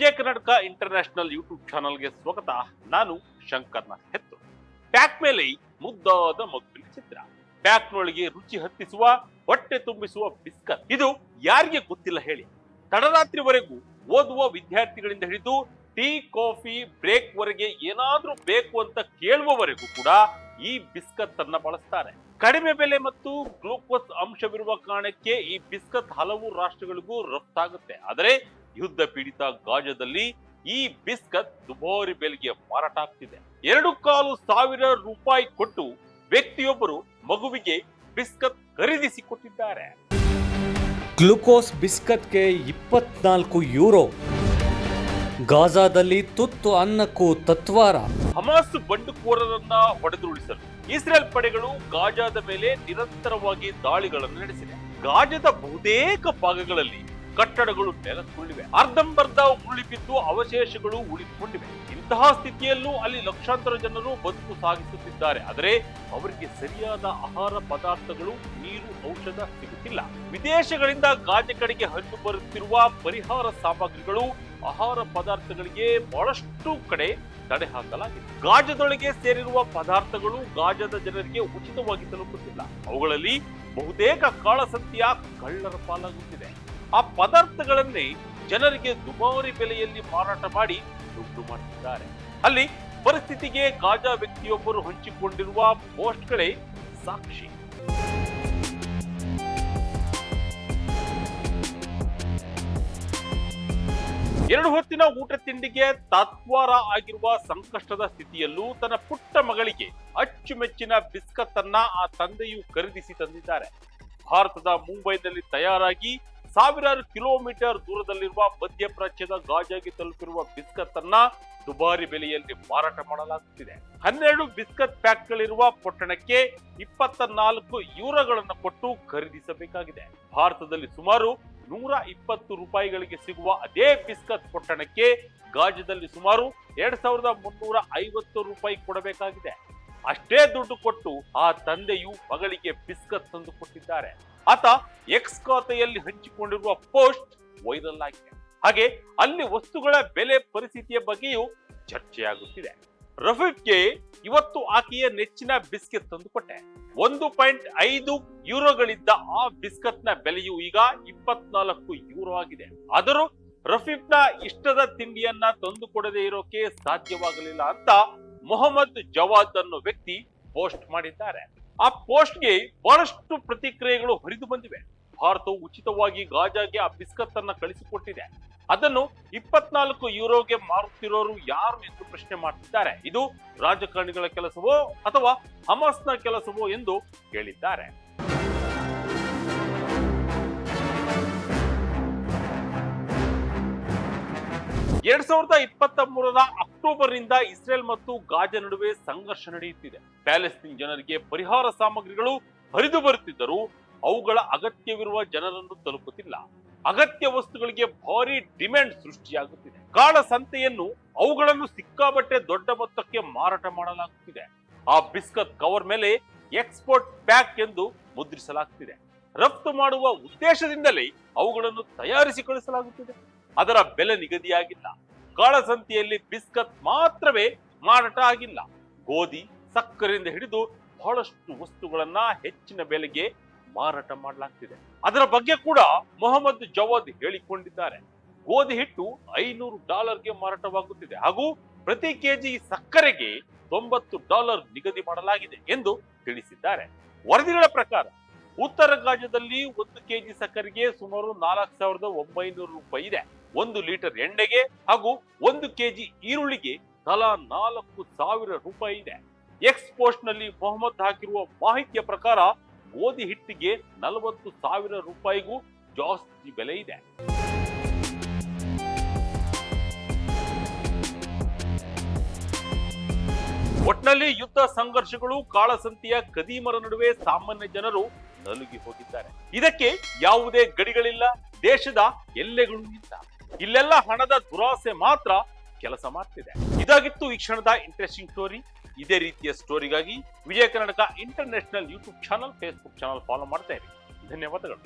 ವಿಜಯ Karnataka international YouTube ಚಾನಲ್ಗೆ ಸ್ವಾಗತ. ನಾನು ಶಂಕರ್ನ ಹೆತ್ತು. ಪ್ಯಾಕ್ ಮೇಲೆ ಮುದ್ದಾದ ಮಗುವಿನ ಚಿತ್ರ. ಪ್ಯಾಕ್ನೊಳಗೆ ರುಚಿ ಹತ್ತಿಸುವ, ಹೊಟ್ಟೆ ತುಂಬಿಸುವ ಬಿಸ್ಕತ್. ಇದು ಯಾರಿಗೆ ಗೊತ್ತಿಲ್ಲ ಹೇಳಿ. ತಡರಾತ್ರಿವರೆಗೂ ಓದುವ ವಿದ್ಯಾರ್ಥಿಗಳಿಂದ ಹಿಡಿದು ಟೀ, ಕಾಫಿ, ಬ್ರೇಕ್ ವರೆಗೆ ಏನಾದ್ರೂ ಬೇಕು ಅಂತ ಕೇಳುವವರೆಗೂ ಕೂಡ ಈ ಬಿಸ್ಕತ್ ಅನ್ನ ಬಳಸ್ತಾರೆ. ಕಡಿಮೆ ಬೆಲೆ ಮತ್ತು ಗ್ಲೂಕೋಸ್ ಅಂಶವಿರುವ ಕಾರಣಕ್ಕೆ ಈ ಬಿಸ್ಕತ್ ಹಲವು ರಾಷ್ಟ್ರಗಳಿಗೂ ರಫ್ತಾಗುತ್ತೆ. ಆದರೆ ಯುದ್ಧ ಪೀಡಿತ ಗಾಜಾದಲ್ಲಿ ಈ ಬಿಸ್ಕತ್ ದುಬಾರಿ ಬೆಲೆಗೆ ಮಾರಾಟ ಆಗ್ತಿದೆ. ಎರಡು ಕಾಲು ಸಾವಿರ ರೂಪಾಯಿ ಕೊಟ್ಟು ವ್ಯಕ್ತಿಯೊಬ್ಬರು ಮಗುವಿಗೆ ಬಿಸ್ಕತ್ ಖರೀದಿಸಿ ಕೊಟ್ಟಿದ್ದಾರೆ. ಗ್ಲುಕೋಸ್ ಬಿಸ್ಕತ್ಗೆ ಇಪ್ಪತ್ನಾಲ್ಕು ಯೂರೋ. ಗಾಜಾದಲ್ಲಿ ತುತ್ತು ಅನ್ನಕ್ಕೂ ತತ್ವಾರ. ಹಮಾಸ್ ಬಂಡುಕೋರರನ್ನ ಹೊಡೆದುರುಳಿಸಲು ಇಸ್ರೇಲ್ ಪಡೆಗಳು ಗಾಜಾದ ಮೇಲೆ ನಿರಂತರವಾಗಿ ದಾಳಿಗಳನ್ನು ನಡೆಸಿದೆ ಗಾಜದ ಬಹುತೇಕ ಭಾಗಗಳಲ್ಲಿ ಕಟ್ಟಡಗಳು ನೆಲಕ್ಕುರುಳಿವೆ ಅರ್ಧಂಬರ್ಧ ಉರುಳಿ ಅವಶೇಷಗಳು ಉಳಿದುಕೊಂಡಿವೆ. ಇಂತಹ ಸ್ಥಿತಿಯಲ್ಲೂ ಅಲ್ಲಿ ಲಕ್ಷಾಂತರ ಜನರು ಬದುಕು ಸಾಗಿಸುತ್ತಿದ್ದಾರೆ. ಆದರೆ ಅವರಿಗೆ ಸರಿಯಾದ ಆಹಾರ ಪದಾರ್ಥಗಳು, ನೀರು, ಔಷಧ ಸಿಗುತ್ತಿಲ್ಲ. ವಿದೇಶಗಳಿಂದ ಗಾಜೆ ಕಡೆಗೆ ಹರಿದು ಬರುತ್ತಿರುವ ಪರಿಹಾರ ಸಾಮಗ್ರಿಗಳು ಆಹಾರ ಪದಾರ್ಥಗಳಿಗೆ ಬಹಳಷ್ಟು ಕಡೆ ತಡೆ ಹಾಕಲಾಗಿದೆ. ಗಾಜದೊಳಗೆ ಸೇರಿರುವ ಪದಾರ್ಥಗಳು ಗಾಜದ ಜನರಿಗೆ ಉಚಿತವಾಗಿ ತಲುಪುತ್ತಿಲ್ಲ. ಅವುಗಳಲ್ಲಿ ಬಹುತೇಕ ಕಾಳಸಂತೆಯ ಕಳ್ಳರ ಪಾಲಾಗುತ್ತಿದೆ. ಆ ಪದಾರ್ಥಗಳನ್ನೇ ಜನರಿಗೆ ದುಬಾರಿ ಬೆಲೆಯಲ್ಲಿ ಮಾರಾಟ ಮಾಡಿ ದುಡ್ಡು ಮಾಡುತ್ತಿದ್ದಾರೆ. ಅಲ್ಲಿ ಪರಿಸ್ಥಿತಿಗೆ ಗಾಜಾ ವ್ಯಕ್ತಿಯೊಬ್ಬರು ಹಂಚಿಕೊಂಡಿರುವ ಪೋಸ್ಟ್ಗಳೇ ಸಾಕ್ಷಿ. ಎರಡು ಹೊತ್ತಿನ ಊಟ ತಿಂಡಿಗೆ ತಾತ್ವಾರ ಆಗಿರುವ ಸಂಕಷ್ಟದ ಸ್ಥಿತಿಯಲ್ಲೂ ತನ್ನ ಪುಟ್ಟ ಮಗಳಿಗೆ ಅಚ್ಚುಮೆಚ್ಚಿನ ಬಿಸ್ಕತ್ ಅನ್ನ ಆ ತಂದೆಯು ಖರೀದಿಸಿ ತಂದಿದ್ದಾರೆ. ಭಾರತದ ಮುಂಬೈನಲ್ಲಿ ತಯಾರಾಗಿ ಸಾವಿರಾರು ಕಿಲೋಮೀಟರ್ ದೂರದಲ್ಲಿರುವ ಮಧ್ಯಪ್ರಾಚ್ಯದ ಗಾಜಾಗಿ ತಲುಪಿರುವ ಬಿಸ್ಕತ್ ಅನ್ನ ದುಬಾರಿ ಬೆಲೆಯಲ್ಲಿ ಮಾರಾಟ ಮಾಡಲಾಗುತ್ತಿದೆ. ಹನ್ನೆರಡು ಬಿಸ್ಕತ್ ಪ್ಯಾಕ್ಗಳಿರುವ ಪೊಟ್ಟಣಕ್ಕೆ ಇಪ್ಪತ್ತ ನಾಲ್ಕು ಯೂರೋಗಳನ್ನು ಕೊಟ್ಟು ಖರೀದಿಸಬೇಕಾಗಿದೆ. ಭಾರತದಲ್ಲಿ ಸುಮಾರು ನೂರ ಇಪ್ಪತ್ತು ರೂಪಾಯಿಗಳಿಗೆ ಸಿಗುವ ಅದೇ ಬಿಸ್ಕತ್ ಪೊಟ್ಟಣಕ್ಕೆ ಗಾಜದಲ್ಲಿ ಸುಮಾರು ಎರಡ್ ಸಾವಿರದ ಮುನ್ನೂರ ಐವತ್ತು ರೂಪಾಯಿ ಕೊಡಬೇಕಾಗಿದೆ. ಅಷ್ಟೇ ದುಡ್ಡು ಕೊಟ್ಟು ಆ ತಂದೆಯು ಮಗಳಿಗೆ ಬಿಸ್ಕತ್ ತಂದು ಕೊಟ್ಟಿದ್ದಾರೆ. ಆತ ಎಕ್ಸ್ ಖಾತೆಯಲ್ಲಿ ಹಂಚಿಕೊಂಡಿರುವ ಪೋಸ್ಟ್ ವೈರಲ್ ಆಗಿದೆ. ಹಾಗೆ ಅಲ್ಲಿ ವಸ್ತುಗಳ ಬೆಲೆ ಪರಿಸ್ಥಿತಿಯ ಬಗ್ಗೆಯೂ ಚರ್ಚೆಯಾಗುತ್ತಿದೆ. ರಫೀಕ್ಗೆ ಇವತ್ತು ಆಕೆಯ ನೆಚ್ಚಿನ ಬಿಸ್ಕೆಟ್ ತಂದುಕೊಟ್ಟೆ. ಒಂದು ಪಾಯಿಂಟ್ ಐದು ಯೂರೋಗಳಿದ್ದ ಆ ಬಿಸ್ಕತ್ನ ಬೆಲೆಯು ಈಗ ಇಪ್ಪತ್ನಾಲ್ಕು ಯೂರೋ ಆಗಿದೆ. ಆದರೂ ರಫೀಫ್ನ ಇಷ್ಟದ ತಿಂಡಿಯನ್ನ ತಂದುಕೊಡದೇ ಇರೋಕೆ ಸಾಧ್ಯವಾಗಲಿಲ್ಲ ಅಂತ ಮೊಹಮ್ಮದ್ ಜವಾದ್ ಅನ್ನೋ ವ್ಯಕ್ತಿ ಪೋಸ್ಟ್ ಮಾಡಿದ್ದಾರೆ. ಆ ಪೋಸ್ಟ್ಗೆ ಬಹಳಷ್ಟು ಪ್ರತಿಕ್ರಿಯೆಗಳು ಹರಿದು ಬಂದಿವೆ. ಭಾರತವು ಉಚಿತವಾಗಿ ಗಾಜಾಗೆ ಆ ಬಿಸ್ಕತ್ ಅನ್ನ ಕಳಿಸಿಕೊಟ್ಟಿದೆ. ಅದನ್ನು ಇಪ್ಪತ್ನಾಲ್ಕು ಯೂರೋಗೆ ಮಾರುತ್ತಿರೋರು ಯಾರು ಎಂದು ಪ್ರಶ್ನೆ ಮಾಡ್ತಿದ್ದಾರೆ. ಇದು ರಾಜಕಾರಣಿಗಳ ಕೆಲಸವೋ ಅಥವಾ ಹಮಾಸ್ನ ಕೆಲಸವೋ ಎಂದು ಹೇಳಿದ್ದಾರೆ ಎರಡ್ ಸಾವಿರದ ಇಪ್ಪತ್ತ ಮೂರರ ಅಕ್ಟೋಬರ್ನಿಂದ ಇಸ್ರೇಲ್ ಮತ್ತು ಗಾಜಾ ನಡುವೆ ಸಂಘರ್ಷ ನಡೆಯುತ್ತಿದೆ. ಪ್ಯಾಲೆಸ್ತೀನ್ ಜನರಿಗೆ ಪರಿಹಾರ ಸಾಮಗ್ರಿಗಳು ಹರಿದು ಬರುತ್ತಿದ್ದರೂ ಅವುಗಳ ಅಗತ್ಯವಿರುವ ಜನರನ್ನು ತಲುಪುತ್ತಿಲ್ಲ. ಅಗತ್ಯ ವಸ್ತುಗಳಿಗೆ ಭಾರಿ ಡಿಮ್ಯಾಂಡ್ ಸೃಷ್ಟಿಯಾಗುತ್ತಿದೆ. ಕಾಳ ಸಂತೆಯನ್ನು ಅವುಗಳನ್ನು ಸಿಕ್ಕಾಬಟ್ಟೆ ದೊಡ್ಡ ಮೊತ್ತಕ್ಕೆ ಮಾರಾಟ ಮಾಡಲಾಗುತ್ತಿದೆ. ಆ ಬಿಸ್ಕತ್ ಕವರ್ ಮೇಲೆ ಎಕ್ಸ್ಪೋರ್ಟ್ ಪ್ಯಾಕ್ ಎಂದು ಮುದ್ರಿಸಲಾಗುತ್ತಿದೆ. ರಫ್ತು ಮಾಡುವ ಉದ್ದೇಶದಿಂದಲೇ ಅವುಗಳನ್ನು ತಯಾರಿಸಿ ಕಳಿಸಲಾಗುತ್ತಿದೆ ಅದರ ಬೆಲೆ ನಿಗದಿಯಾಗಿಲ್ಲ. ಕಾಳಸಂತೆಯಲ್ಲಿ ಬಿಸ್ಕತ್ ಮಾತ್ರವೇ ಮಾರಾಟ ಆಗಿಲ್ಲ. ಗೋಧಿ, ಸಕ್ಕರೆಯಿಂದ ಹಿಡಿದು ಬಹಳಷ್ಟು ವಸ್ತುಗಳನ್ನ ಹೆಚ್ಚಿನ ಬೆಲೆಗೆ ಮಾರಾಟ ಮಾಡಲಾಗ್ತಿದೆ. ಅದರ ಬಗ್ಗೆ ಕೂಡ ಮೊಹಮ್ಮದ್ ಜವಾದ್ ಹೇಳಿಕೊಂಡಿದ್ದಾರೆ. ಗೋಧಿ ಹಿಟ್ಟು ಐನೂರು ಡಾಲರ್ಗೆ ಮಾರಾಟವಾಗುತ್ತಿದೆ. ಹಾಗೂ ಪ್ರತಿ ಕೆಜಿ ಸಕ್ಕರೆಗೆ ತೊಂಬತ್ತು ಡಾಲರ್ ನಿಗದಿ ಮಾಡಲಾಗಿದೆ ಎಂದು ತಿಳಿಸಿದ್ದಾರೆ. ವರದಿಗಳ ಪ್ರಕಾರ ಉತ್ತರ ಗಾಜದಲ್ಲಿ ಒಂದು ಕೆಜಿ ಸಕ್ಕರೆಗೆ ಸುಮಾರು ನಾಲ್ಕು ಸಾವಿರದ ಒಂಬೈನೂರು ರೂಪಾಯಿ ಇದೆ. ಒಂದು ಲೀಟರ್ ಎಣ್ಣೆಗೆ ಹಾಗೂ ಒಂದು ಕೆಜಿ ಈರುಳ್ಳಿಗೆ ತಲಾ ನಾಲ್ಕು ಸಾವಿರ ರೂಪಾಯಿ ಇದೆ. ಎಕ್ಸ್ ಪೋಸ್ಟ್ನಲ್ಲಿ ಮೊಹಮ್ಮದ್ ಹಾಕಿರುವ ಮಾಹಿತಿಯ ಪ್ರಕಾರ ಗೋಧಿ ಹಿಟ್ಟಿಗೆ ನಲವತ್ತು ಸಾವಿರ ರೂಪಾಯಿಗೂ ಜಾಸ್ತಿ ಬೆಲೆ ಇದೆ. ಒಟ್ನಲ್ಲಿ ಯುದ್ಧ ಸಂಘರ್ಷಗಳು ಕಾಳಸಂತಿಯ ಕದೀಮರ ನಡುವೆ ಸಾಮಾನ್ಯ ಜನರು ನಲುಗಿ ಹೋಗಿದ್ದಾರೆ. ಇದಕ್ಕೆ ಯಾವುದೇ ಗಡಿಗಳಿಲ್ಲ. ದೇಶದ ಎಲ್ಲೆಗಳು ಇಲ್ಲ. ಇಲ್ಲೆಲ್ಲ ಹಣದ ದುರಾಸೆ ಮಾತ್ರ ಕೆಲಸ ಮಾಡ್ತಿದೆ. ಇದಾಗಿತ್ತು ಈ ಕ್ಷಣದ ಇಂಟ್ರೆಸ್ಟಿಂಗ್ ಸ್ಟೋರಿ ಇದೇ ರೀತಿಯ ಸ್ಟೋರಿಗಾಗಿ Vijaya Karnataka international YouTube channel Facebook channel follow ಮಾಡ್ತಾ ಇರಿ. ಧನ್ಯವಾದಗಳು.